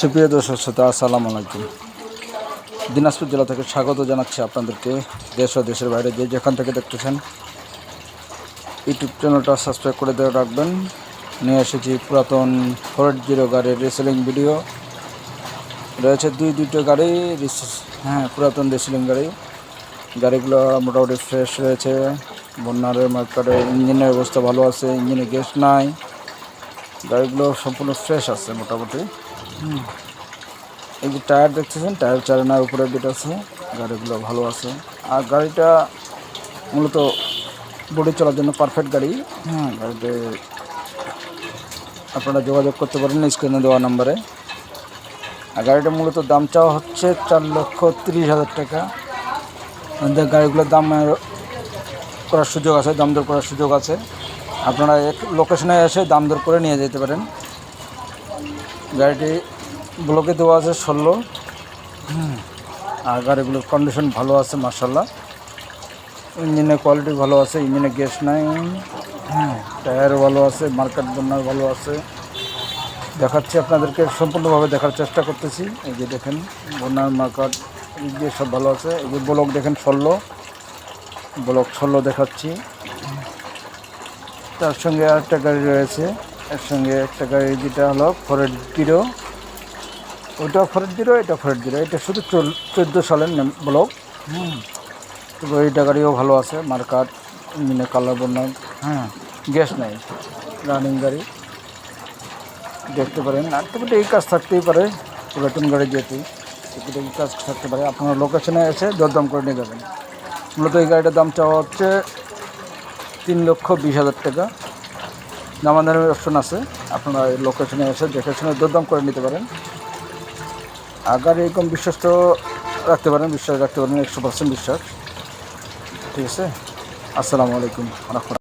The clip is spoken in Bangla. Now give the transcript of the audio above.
সুপ্রিয় দর্শক শ্রোতা, আসসালামু আলাইকুম। দিনাজপুর জেলা থেকে স্বাগত জানাচ্ছি আপনাদেরকে। দেশ ও দেশের বাইরে যে যেখান থেকে দেখতেছেন, ইউটিউব চ্যানেলটা সাবস্ক্রাইব করে দেওয়া রাখবেন। নিয়ে এসেছি পুরাতন ফোর জিরো গাড়ির রেসেলিং ভিডিও। রয়েছে দুই দুটো গাড়ি হ্যাঁ পুরাতন রেসেলিং গাড়ি। গাড়িগুলো মোটামুটি ফ্রেশ রয়েছে। বন্যার মার্কেটে ইঞ্জিনের অবস্থা ভালো আছে, ইঞ্জিনে গ্যাস নাই। গাড়িগুলো সম্পূর্ণ ফ্রেশ আছে মোটামুটি। এই যে টায়ার দেখতেছেন টায়ার চালানোর উপরে বিট আছে, গাড়িগুলো ভালো আছে। আর গাড়িটা মূলত বডি চলার জন্য পারফেক্ট গাড়ি। হ্যাঁ গাড়িতে আপনারা যোগাযোগ করতে পারেন স্ক্রিনে দেওয়া নাম্বারে। আর গাড়িটা মূলত দাম চাওয়া হচ্ছে চার লক্ষ তিরিশ হাজার টাকা। গাড়িগুলোর দাম করার সুযোগ আছে, দাম দর করার সুযোগ আছে। আপনারা এক লোকেশনে এসে দাম দর করে নিয়ে যেতে পারেন। গাড়িটি ব্লকে দেওয়া আছে ষোলো। আর গাড়িগুলোর কন্ডিশন ভালো আছে মার্শাল্লাহ ইঞ্জিনের কোয়ালিটি ভালো আছে, ইঞ্জিনে গ্যাস নাই। টায়ারও ভালো আছে মার্কেট বন্যার ভালো আছে। দেখাচ্ছি আপনাদেরকে, সম্পূর্ণভাবে দেখার চেষ্টা করতেছি। এই যে দেখেন বন্যার মার্কেট এই সব ভালো আছে। এই যে ব্লক দেখেন ষোলো। ব্লক ষোলো দেখাচ্ছি। তার সঙ্গে আরেকটা গাড়ি রয়েছে। এর সঙ্গে একটা গাড়ি যেটা হলো ফোরেট জিরো ওইটাও ফোরেট জিরো এটা ফোরেট জিরো এটা শুধু চোদ্দ সালের ব্লক। হুম। তবে এইটা গাড়িও ভালো আছে মার্কাট ইঞ্জিনের কালার বন্যা হ্যাঁ। গ্যাস নাই রানিং গাড়ি। দেখতে পারেন। আর তবে এই কাজ থাকতেই পারে পুরাতন গাড়ি যেহেতু একটু এই কাজ থাকতে পারে। আপনারা লোকেশনে এসে দরদাম করে নিয়ে যাবেন। মূলত এই গাড়িটার দাম চাওয়া হচ্ছে তিন লক্ষ বিশ হাজার টাকা। নামাদানের অপশন আছে। আপনারা লোকেশনে এসে দেখে শুনে দরদাম করে নিতে পারেন। আর গাড়ি এরকম বিশ্বাস তো রাখতে পারেন, বিশ্বাস রাখতে পারেন, একশো পার্সেন্ট বিশ্বাস। ঠিক আছে? আসসালামু আলাইকুম, রহমতুল্লাহ।